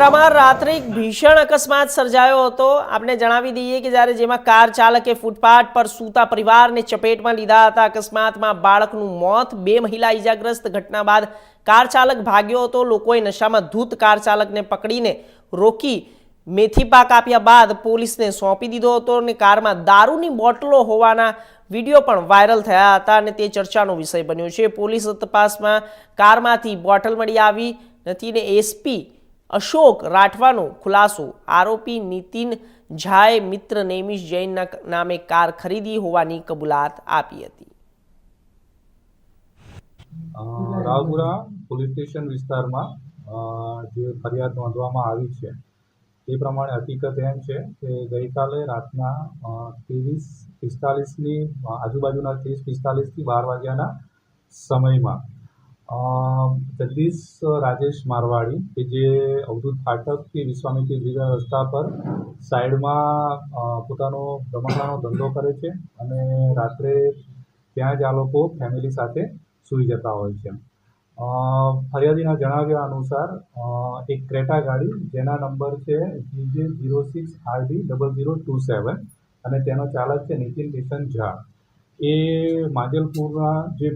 ગઢડામાં રાત્રે એક ભીષણ અકસ્માત સર્જાયો હતો. આપણે જણાવી દઈએ કે જ્યારે જેમાં કાર ચાલકે ફૂટપાથ પર સૂતા પરિવારને ચપેટમાં લીધા હતા, અકસ્માતમાં બાળકનું મોત, બે મહિલા ઈજાગ્રસ્ત ઘટના બાદ કાર ચાલક ભાગ્યો હતો. લોકોએ નશામાં ધૂત કાર ચાલકને પકડીને રોકી મેથી પાક આપ્યા બાદ પોલીસને સોંપી દીધો હતો અને કારમાં દારૂની બોટલો હોવાના વીડિયો પણ વાયરલ થયા હતા અને તે ચર્ચાનો વિષય બન્યો છે. પોલીસ તપાસમાં કારમાંથી બોટલ મળી આવી. નથી ને એસપી અશોક રાઠવાનો ખુલાસો. આરોપી નીતિન ઝાએ મિત્ર નેમિશ જૈનના નામે કાર ખરીદી હોવાની કબૂલાત આપી હતી. રાવપુરા પોલીસ સ્ટેશન વિસ્તારમાં જે ફરિયાદ નોંધવામાં આવી છે, તે પ્રમાણે હકીકત એમ છે કે ગઈકાલે રાતના ત્રેવીસ પિસ્તાલીસની આજુબાજુના ત્રીસ પિસ્તાલીસથી બાર વાગ્યાના સમયમાં જગદીશ રાજેશ મારવાડી કે જે અવધૂત ફાટકથી વિશ્વામિત્રી બ્રિજ રસ્તા પર સાઈડમાં પોતાનો રમકડાનો ધંધો કરે છે અને રાત્રે ત્યાં જ આ લોકો ફેમિલી સાથે સૂઈ જતા હોય છે. ફરિયાદીના જણાવ્યા અનુસાર એક ક્રેટા ગાડી જેના નંબર છે GJ zero six RD double zero two seven અને તેનો ચાલક છે નીતિન કિશન ઝા. એ માંજલપુરના જે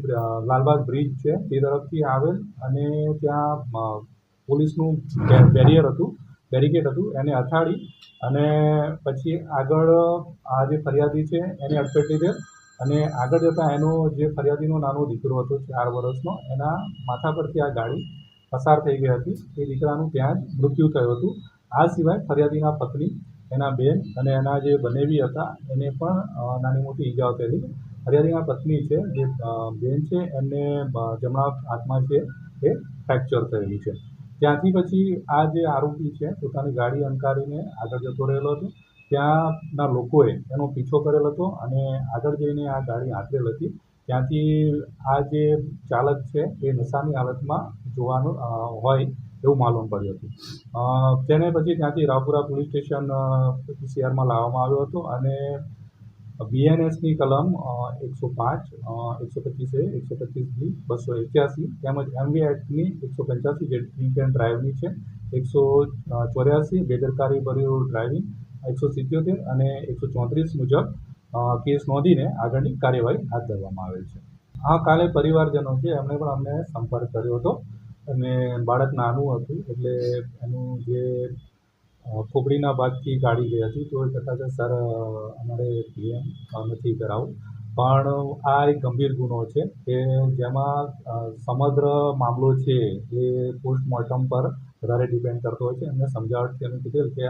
લાલબાગ બ્રિજ છે તે તરફથી આવેલ અને ત્યાં પોલીસનું બેરિયર હતું, બેરિકેડ હતું, એને અથાડી અને પછી આગળ, આ જે ફરિયાદી છે, એને અટપેટી દે અને આગળ જતાં એનો જે ફરિયાદીનો નાનો દીકરો હતો, ચાર વર્ષનો, એના માથા પરથી આ ગાડી પસાર થઈ ગઈ હતી. એ દીકરાનું ત્યાં જ મૃત્યુ થયું હતું. આ સિવાય ફરિયાદીના પત્ની, એના બેન અને એના જે બનેવી હતા, એને પણ નાની મોટી ઈજાઓ થયેલી ફરિયાદીના પત્ની છે, જે બેન છે એમને જમણા હાથમાં છે, એ ફ્રેક્ચર થયેલું છે. ત્યાંથી પછી આ જે આરોપી છે, પોતાની ગાડી અંકારીને આગળ જતો રહેલો હતો. ત્યાંના લોકોએ એનો પીછો કરેલ હતો અને આગળ જઈને આ ગાડી આંતરેલ હતી. ત્યાંથી આ જે ચાલક છે, એ નશાની હાલતમાં જોવાનું હોય એવું માલુમ પડ્યું હતું. તેને પછી ત્યાંથી રાવપુરા પોલીસ સ્ટેશન પીસીઆરમાં લાવવામાં આવ્યો હતો અને બીએનએસની કલમ એકસો પાંચ એકસો પચીસ એ, એકસો પચીસ બી, બસો એક્યાસી, તેમજ એમવી એક્ટની એકસો પંચ્યાસી જે ડ્રિંક એન્ડ ડ્રાઈવની છે, એકસો ચોર્યાસી બેદરકારી ભર્યું ડ્રાઇવિંગ, એકસો સિત્યોતેર અને એકસો ચોત્રીસ મુજબ કેસ નોંધીને આગળની કાર્યવાહી હાથ ધરવામાં આવેલ છે. આ કાલે પરિવારજનો છે, એમણે પણ અમને સંપર્ક કર્યો હતો. અને બાળક નાનું હતું, એટલે એનું જે ખોપડીના ભાગથી કાઢી ગઈ હતી. તો એ કહેતા કે સર અમારે પીએમ નથી કરાવવું પણ આ એક ગંભીર ગુનો છે કે જેમાં સમગ્ર મામલો છે એ પોસ્ટમોર્ટમ પર વધારે ડિપેન્ડ કરતો હોય છે. એમને સમજાવટથી એમ કીધેલ કે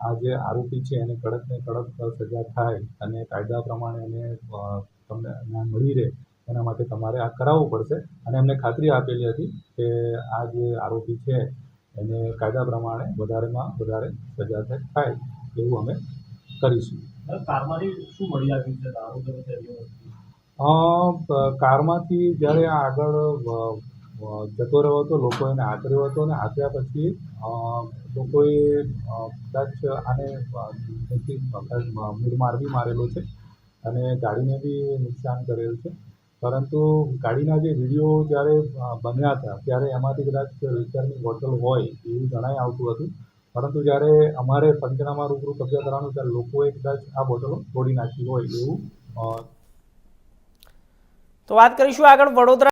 આ જે આરોપી છે એને કડકને કડક સજા થાય અને કાયદા પ્રમાણે એને તમને ન્યાય મળી રહે એના માટે તમારે આ કરાવવું પડશે. અને એમને ખાતરી આપેલી હતી કે આ જે આરોપી છે એને કાયદા પ્રમાણે વધારેમાં વધારે સજા થાય થાય એવું અમે કરીશું. કારમાંથી જ્યારે આગળ જતો રહ્યો હતો લોકો એને આચર્યો હતો અને આચર્યા પછી લોકોએ કદાચ આને મૂળ માર બી મારેલો છે અને ગાડીને બી નુકસાન કરેલ છે. પરંતુ ગાડીના જે વીડિયો જ્યારે બન્યા હતા, ત્યારે એમાંથી કદાચ લિકરની બોટલ હોય એવું જણાઈ આવતું હતું. પરંતુ જ્યારે અમારે પંચનામા રૂબરૂ કબજા કરવાનું, ત્યારે લોકોએ કદાચ આ બોટલો તોડી નાખી હોય એવું તો વાત કરીશું આગળ વડોદરા